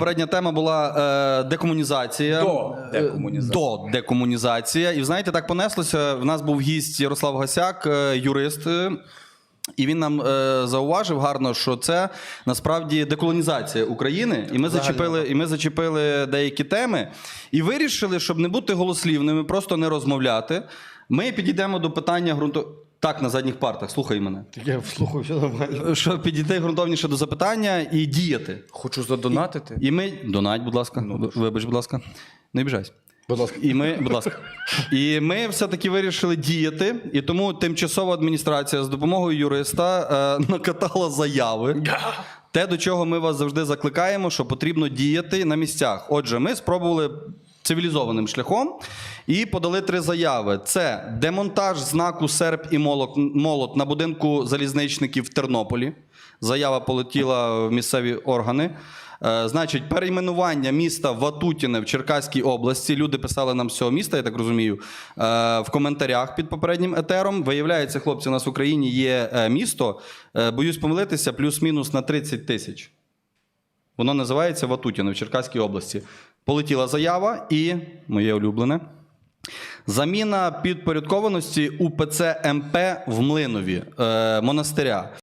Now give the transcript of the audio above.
Попередня тема була е, декомунізація. До Е, декомунізації. До декомунізація. І знаєте, так понеслося. В нас був гість Ярослав Гасяк, е, юрист. е, І він нам е, зауважив гарно, що це насправді деколонізація України, і ми зачепили, і ми зачепили деякі теми, і вирішили, щоб не бути голослівними, просто не розмовляти. Ми підійдемо до питання ґрунту. Так, на задніх партах, слухай мене. Я слухаю, все нормально. Щоб підійти ґрунтовніше до запитання і діяти. Хочу задонатити. І ми. Донать, будь ласка. Вибач, будь ласка. Не обіжайся. Будь ласка. І ми, будь ласка, і ми все-таки вирішили діяти, і тому тимчасова адміністрація з допомогою юриста е, накатала заяви. Те, до чого ми вас завжди закликаємо, що потрібно діяти на місцях. Отже, ми спробували цивілізованим шляхом і подали три заяви: це демонтаж знаку серп і молот, на будинку залізничників в Тернополі. Заява полетіла в місцеві органи. Е, Значить, перейменування міста Ватутіне в Черкаській області. Люди писали нам з цього міста, я так розумію, е, в коментарях під попереднім етером. Виявляється, хлопці, у нас в Україні є е, місто, боюсь помилитися, плюс-мінус на 30 тисяч. Воно називається Ватутіне в Черкаській області. Полетіла заява і моє улюблене. Заміна підпорядкованості УПЦ МП в Млинові е, монастиря.